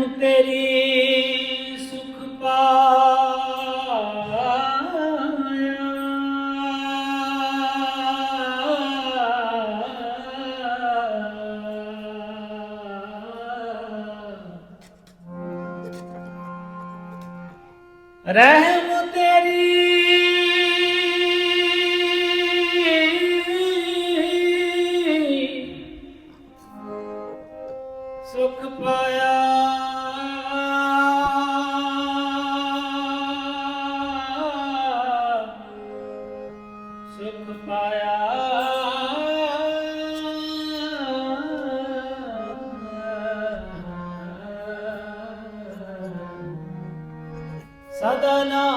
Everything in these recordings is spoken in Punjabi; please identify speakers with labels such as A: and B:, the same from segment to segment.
A: ਰਹਿਮ ਤੇਰੀ ਸੁਖ ਪਾਇਆ। ਰਹਿ وطنا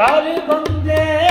A: काल बंदे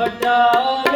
A: ਵੱਡਾ